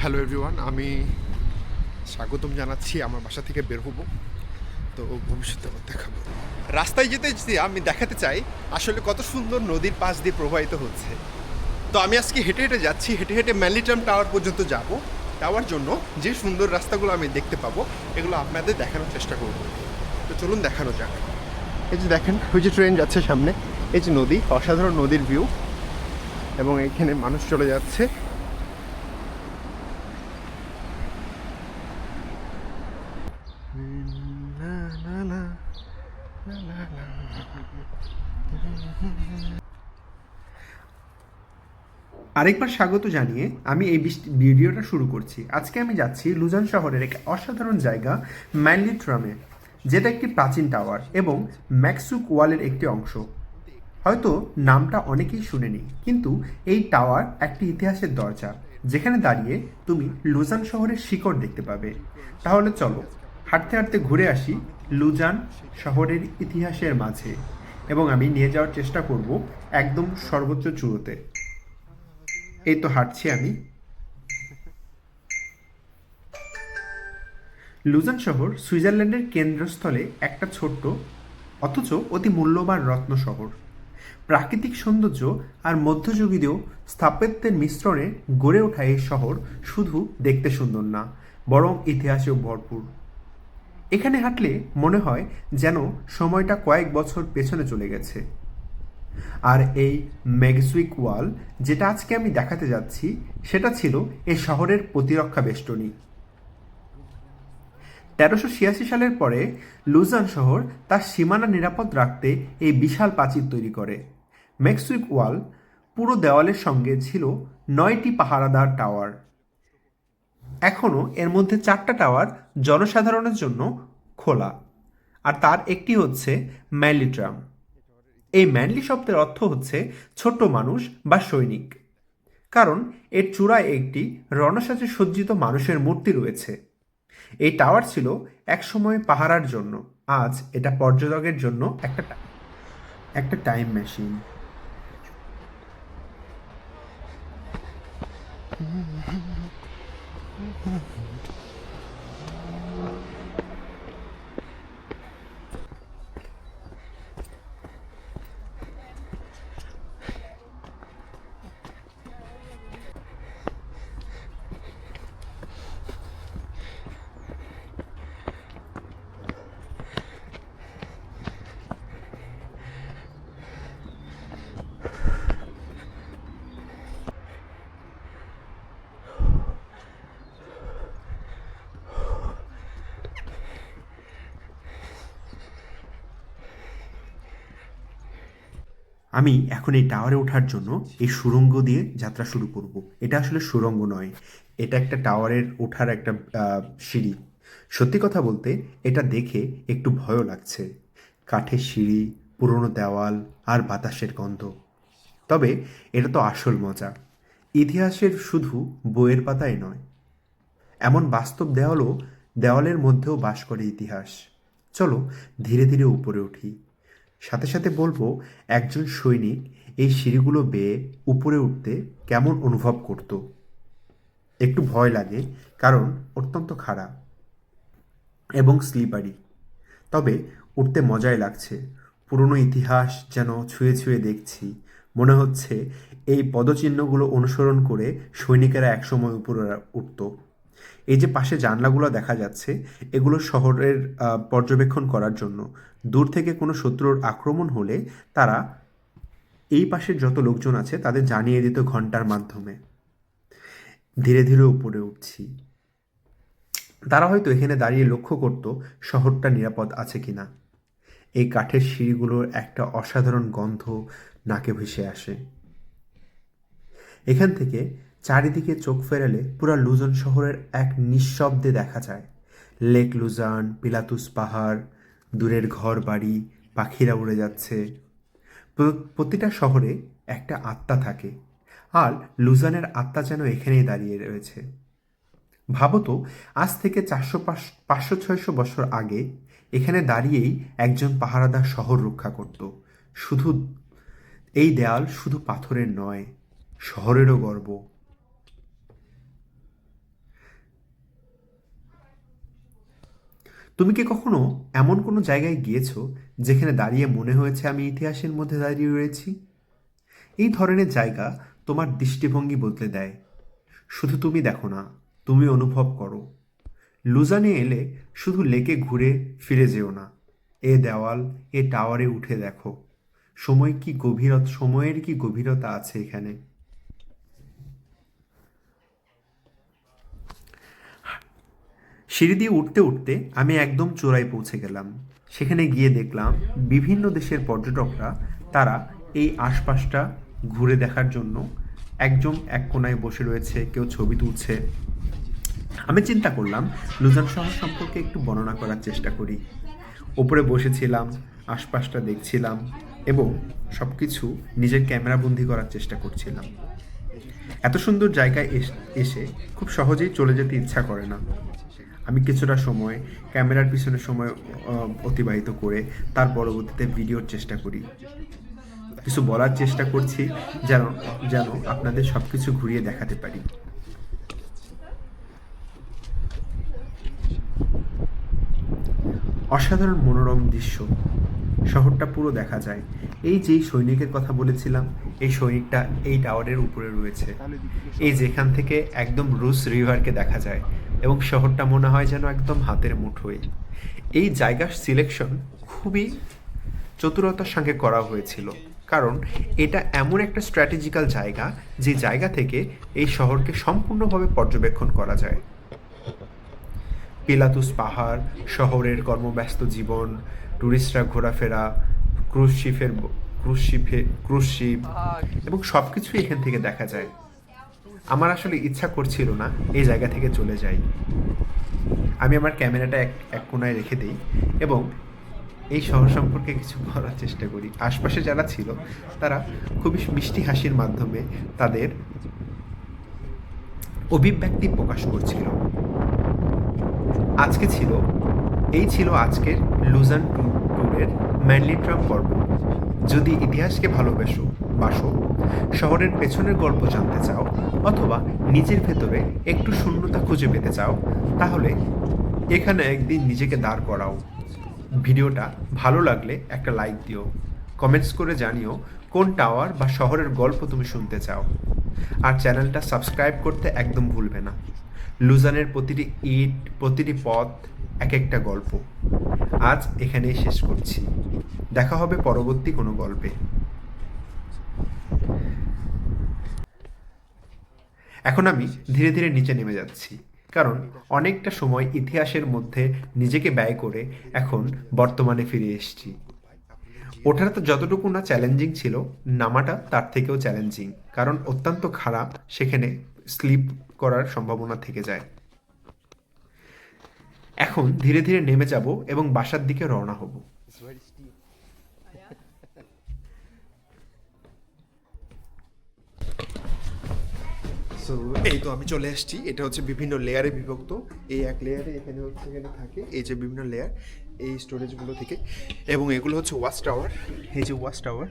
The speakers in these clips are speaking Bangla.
হ্যালো এভরিওয়ান আমি স্বাগতম জানাচ্ছি আমার বাসা থেকে বের হব। তো ভবিষ্যতে আবার দেখাবো। রাস্তায় যেতে যেতে আমি দেখাতে চাই আসলে কত সুন্দর নদীর পাশ দিয়ে প্রবাহিত হচ্ছে। তো আমি আজকে হেঁটে হেঁটে যাচ্ছি, হেঁটে হেঁটে ম্যালিটাম টাওয়ার পর্যন্ত যাব। যাওয়ার জন্য যে সুন্দর রাস্তাগুলো আমি দেখতে পাবো, এগুলো আপনাদের দেখানোর চেষ্টা করব। তো চলুন দেখানো যাক। এই যে দেখেন, ওই যে ট্রেন যাচ্ছে সামনে। এই যে নদী, অসাধারণ নদীর ভিউ এবং এখানে মানুষ চলে যাচ্ছে। আরেকবার স্বাগত জানিয়ে আমি এই ভিডিওটা শুরু করছি। আজকে আমি যাচ্ছি লুজান শহরের এক অসাধারণ জায়গা, ম্যানলিট্রামে, যেটা একটি প্রাচীন টাওয়ার এবং ম্যাক্সুক ওয়ালের একটি অংশ। হয়তো নামটা অনেকেই শুনেনি, কিন্তু এই টাওয়ার একটি ইতিহাসের দরজা, যেখানে দাঁড়িয়ে তুমি লুজান শহরের শিকড় দেখতে পাবে। তাহলে চলো, হাঁটতে হাঁটতে ঘুরে আসি লুজান শহরের ইতিহাসের মাঝে এবং আমি নিয়ে যাওয়ার চেষ্টা করব একদম সর্বোচ্চ চূড়োতে। এই তো হাঁটছি আমি। লুজান শহর সুইজারল্যান্ডের কেন্দ্রস্থলে একটা ছোট্ট, অথচ অতি মূল্যবান রত্ন শহর। প্রাকৃতিক সৌন্দর্য আর মধ্যযুগীয় স্থাপত্যের মিশ্রণে গড়ে ওঠা এই শহর শুধু দেখতে সুন্দর না, বরং ইতিহাসেও ভরপুর। এখানে হাঁটলে মনে হয় যেন সময়টা কয়েক বছর পেছনে চলে গেছে। আর এই ম্যাগজুইক ওয়াল যেটা আজকে আমি দেখাতে যাচ্ছি, সেটা ছিল এই শহরের প্রতিরক্ষা বেষ্টনী। তেরোশো ছিয়াশি সালের পরে লুজান শহর তার সীমানা নিরাপদ রাখতে এই বিশাল প্রাচীর তৈরি করে। ম্যাক্সুইক ওয়াল পুরো দেওয়ালের সঙ্গে ছিল নয়টি পাহারাদার টাওয়ার। এখনও এর মধ্যে চারটা টাওয়ার জনসাধারণের জন্য খোলা। আর তার একটি হচ্ছে ম্যালিট্রাম। এই ম্যানলি শব্দের অর্থ হচ্ছে ছোট্ট মানুষ বা সৈনিক। কারণ এর চূড়ায় একটি রণসাজে সজ্জিত মানুষের মূর্তি রয়েছে। এই টাওয়ার ছিল একসময় পাহারার জন্য, আজ এটা পর্যটকের জন্য একটা একটা টাইম মেশিন। আমি এখন এই টাওয়ারে ওঠার জন্য এই সুড়ঙ্গ দিয়ে যাত্রা শুরু করব। এটা আসলে সুরঙ্গ নয়, এটা একটা টাওয়ারের ওঠার একটা সিঁড়ি। সত্যি কথা বলতে এটা দেখে একটু ভয়ও লাগছে। কাঠের সিঁড়ি, পুরনো দেওয়াল আর বাতাসের গন্ধ। তবে এটা তো আসল মজা। ইতিহাসের শুধু বইয়ের পাতায় নয়। এমন বাস্তব দেওয়ালও দেওয়ালের মধ্যেও বাস করে ইতিহাস। চলো ধীরে ধীরে উপরে উঠি। সাথে সাথে বলব, একজন সৈনিক এই সিঁড়িগুলো বেয়ে উপরে উঠতে কেমন অনুভব করত? একটু ভয় লাগে, কারণ অত্যন্ত খারাপ এবং স্লিপারি। তবে উঠতে মজাই লাগছে। পুরনো ইতিহাস যেন ছুঁয়ে ছুঁয়ে দেখছি। মনে হচ্ছে এই পদচিহ্নগুলো অনুসরণ করে সৈনিকেরা একসময় উপরে উঠত। এই যে পাশে জানলাগুলো দেখা যাচ্ছে, এগুলো শহরের পর্যবেক্ষণ করার জন্য। দূর থেকে কোনো শত্রুর আক্রমণ হলে তারা এই পাশের যত লোকজন আছে তাদের জানিয়ে দিত ঘণ্টার মাধ্যমে। ধীরে ধীরে উপরে উঠছি। তারা হয়তো এখানে দাঁড়িয়ে লক্ষ্য করত শহরটা নিরাপদ আছে কিনা। এই কাঠের সিঁড়িগুলোর একটা অসাধারণ গন্ধ নাকে ভেসে আসে। এখান থেকে চারিদিকে চোখ ফেরালে পুরা লুজন শহরের এক নিঃশব্দে দেখা যায়। লেক লুজান, পিলাতুস পাহাড়, দূরের ঘর বাড়ি পাখিরা উড়ে যাচ্ছে। প্রতিটা শহরে একটা আত্মা থাকে। আর লুজানের আত্মা যেন এখানেই দাঁড়িয়ে রয়েছে। ভাবতো আজ থেকে চারশো পাঁচশো ছয়শো বছর আগে এখানে দাঁড়িয়েই একজন পাহারাদার শহর রক্ষা করত। শুধু এই দেয়াল শুধু পাথরের নয়, শহরেরও গর্ব। তুমি কি কখনো এমন কোনো জায়গায় গিয়েছো যেখানে দাঁড়িয়ে মনে হয়েছে আমি ইতিহাসের মধ্যে দাঁড়িয়ে রয়েছি? এই ধরনের জায়গা তোমার দৃষ্টিভঙ্গি বদলে দেয়। শুধু তুমি দেখো না, তুমি অনুভব করো। লুজানে এলে শুধু লেকে ঘুরে ফিরে যেও না। এ দেওয়াল, এ টাওয়ারে উঠে দেখো। সময় কি গভীরত, সময়ের কি গভীরতা আছে এখানে? সিঁড়ি দিয়ে উঠতে উঠতে আমি একদম চূড়ায় পৌঁছে গেলাম। সেখানে গিয়ে দেখলাম বিভিন্ন দেশের পর্যটকরা তারা এই আশপাশটা ঘুরে দেখার জন্য একজন এক কোনায় বসে রয়েছে, কেউ ছবি তুলছে। আমি চিন্তা করলাম লুজান শহর সম্পর্কে একটু বর্ণনা করার চেষ্টা করি। ওপরে বসেছিলাম, আশপাশটা দেখছিলাম এবং সব কিছু নিজের ক্যামেরা বন্দি করার চেষ্টা করছিলাম। এত সুন্দর জায়গায় এসে খুব সহজেই চলে যেতে ইচ্ছা করে না। আমি কিছুটা সময় ক্যামেরার পিছনে সময় অতিবাহিত করে তার পরবর্তীতে ভিডিওর চেষ্টা করি। কিছু বলার চেষ্টা করছি যেন যেন আপনাদের সব কিছু ঘুরিয়ে দেখাতে পারি। অসাধারণ মনোরম দৃশ্য। শহরটা পুরো দেখা যায়। এই যেই সৈনিকের কথা বলেছিলাম, এই সৈনিকটা এই টাওয়ারের উপরে রয়েছে। এই যেখান থেকে একদম রুস রিভারকে দেখা যায় এবং শহরটা মনে হয় যেন একদম হাতের মুঠোয়। এই জায়গার সিলেকশন খুবই চতুরতার সঙ্গে করা হয়েছিল। কারণ এটা এমন একটা স্ট্র্যাটেজিক্যাল জায়গা যে জায়গা থেকে এই শহরকে সম্পূর্ণভাবে পর্যবেক্ষণ করা যায়। পিলাতুস পাহাড়, শহরের কর্মব্যস্ত জীবন টুরিস্টরা ঘোরাফেরা ক্রুজ শিপের ক্রুজ শিপে ক্রুজ শিপ এবং সব কিছুই এখান থেকে দেখা যায়। আমার আসলে ইচ্ছা করছিল না এই জায়গা থেকে চলে যাই। আমি আমার ক্যামেরাটা এক এক কোনায় রেখে দিই এবং এই শহর সম্পর্কে কিছু বলার চেষ্টা করি। আশপাশে যারা ছিল, তারা খুবই মিষ্টি হাসির মাধ্যমে তাদের অভিব্যক্তি প্রকাশ করছিল। আজকে ছিল, এই ছিল আজকের লুজান ট্যুর ট্যুরের ম্যানলিট্রাম পর্ব যদি ইতিহাসকে ভালোবেসো, বাসো, শহরের পেছনের গল্প জানতে চাও, অথবা নিজের ভেতরে একটু শূন্যতা খুঁজে পেতে চাও, তাহলে এখানে একদিন নিজেকে দাঁড় করাও। ভিডিওটা ভালো লাগলে একটা লাইক দিও। কমেন্টস করে জানিও কোন টাওয়ার বা শহরের গল্প তুমি শুনতে চাও। আর চ্যানেলটা সাবস্ক্রাইব করতে একদম ভুলবে না। লুজানের প্রতিটি ইট, প্রতিটি পথ এক একটা গল্প। আজ এখানেই শেষ করছি। দেখা হবে পরবর্তী কোনো গল্পে। এখন আমি ধীরে ধীরে নিচে নেমে যাচ্ছি, কারণ অনেকটা সময় ইতিহাসের মধ্যে নিজেকে ব্যয় করে এখন বর্তমানে ফিরে এসেছি। ওঠাটা তো যতটুকু না চ্যালেঞ্জিং ছিল, নামাটা তার থেকেও চ্যালেঞ্জিং কারণ অত্যন্ত খারাপ সেখানে স্লিপ করার সম্ভাবনা থেকে যায়। এখন ধীরে ধীরে নেমে যাব এবং বাসার দিকে রওনা হব। সো এই তো আমি চলে এসেছি। এটা হচ্ছে বিভিন্ন লেয়ারে বিভক্ত। এই এক লেয়ারে এখানে হচ্ছে, এখানে থাকে। এই যে বিভিন্ন লেয়ার এই স্টোরেজগুলো থেকে। এবং এগুলো হচ্ছে ওয়াচ টাওয়ার এই যে ওয়াচ টাওয়ার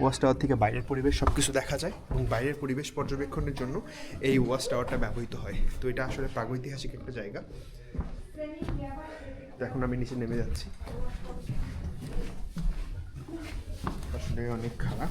ওয়াচ টাওয়ার থেকে বাইরের পরিবেশ সব কিছু দেখা যায় এবং বাইরের পরিবেশ পর্যবেক্ষণের জন্য এই ওয়াচ টাওয়ারটা ব্যবহৃত হয়। তো এটা আসলে প্রাগৈতিহাসিক একটা জায়গা। এখন আমি নিচে নেমে যাচ্ছি। আসলে অনেক খারাপ।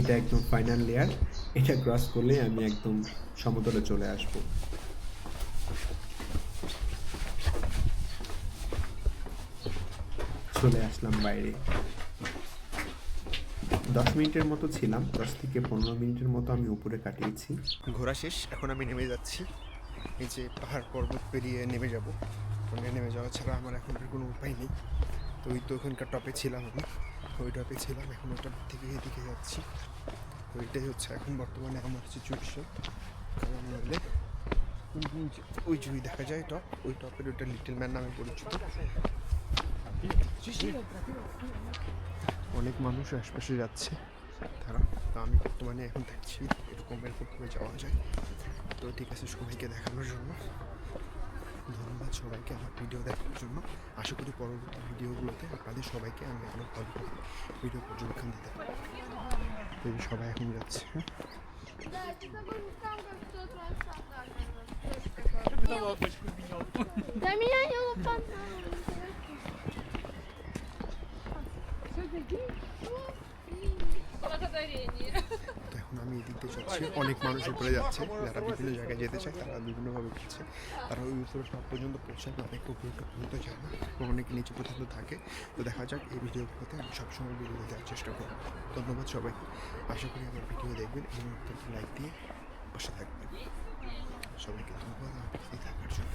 এটা একদম ফাইনাল লেয়ার এটা ক্রস করলে আমি একদম সমতলে চলে আসব। চলে আসলাম বাইরে। দশ মিনিটের মতো ছিলাম, দশ থেকে পনেরো মিনিটের মতো আমি উপরে কাটিয়েছি। ঘোরা শেষ, এখন আমি নেমে যাচ্ছি। এই যে পাহাড় পর্বত পেরিয়ে নেমে যাব। নেমে যাওয়া ছাড়া আমার এখন কোনো উপায় নেই। তো ওই তো ওখানকার টপে ছিলাম আমি। ওই ছিলাম, এখন ওই টপ থেকে এদিকে যাচ্ছি। তো এটাই হচ্ছে এখন বর্তমানে আমার সিচুয়েশন কারণ নইলে ওই ওই দেখা যায় টপ, ওই টপের ওইটা লিটল ম্যান নামে পরিচিত। অনেক মানুষ আশপাশে যাচ্ছে। তারা, তো আমি বর্তমানে এখন দেখছি এরকম এরকম যাওয়া যায়। তো ঠিক আছে, সবাইকে দেখানোর জন্য। সবাইকে আমার ভিডিও দেখার জন্য আশা করি পরবর্তী ভিডিওগুলোতে আপনাদের সবাইকে আমি আরও ভালো করে ভিডিও পর্যবেক্ষণ দিতে পারবো তো এই যে সবাই এখন যাচ্ছে হ্যাঁ Да, ты забыл там как в тот раз Да меня не лопатно. Благодарение. আমি এদিক দিয়ে অনেক মানুষ উপরে যাচ্ছে, যারা বিভিন্ন জায়গায় যেতে চায় তারা বিভিন্নভাবে যাচ্ছে। তারা ওই উপরে টপ পর্যন্ত পৌঁছায় না অনেক উপরে পর্যন্ত যায় না এবং অনেকে নিচে পর্যন্ত থাকে। তো দেখা যাক এই ভিডিওগুলোতে আমি সবসময় ভিডিও দেওয়ার চেষ্টা করব। ধন্যবাদ সবাইকে আশা করি আমার ভিডিও দেখবেন এবং লাইক দিয়ে বসে থাকবেন। সবাইকে ধন্যবাদ আমার থাকার জন্য।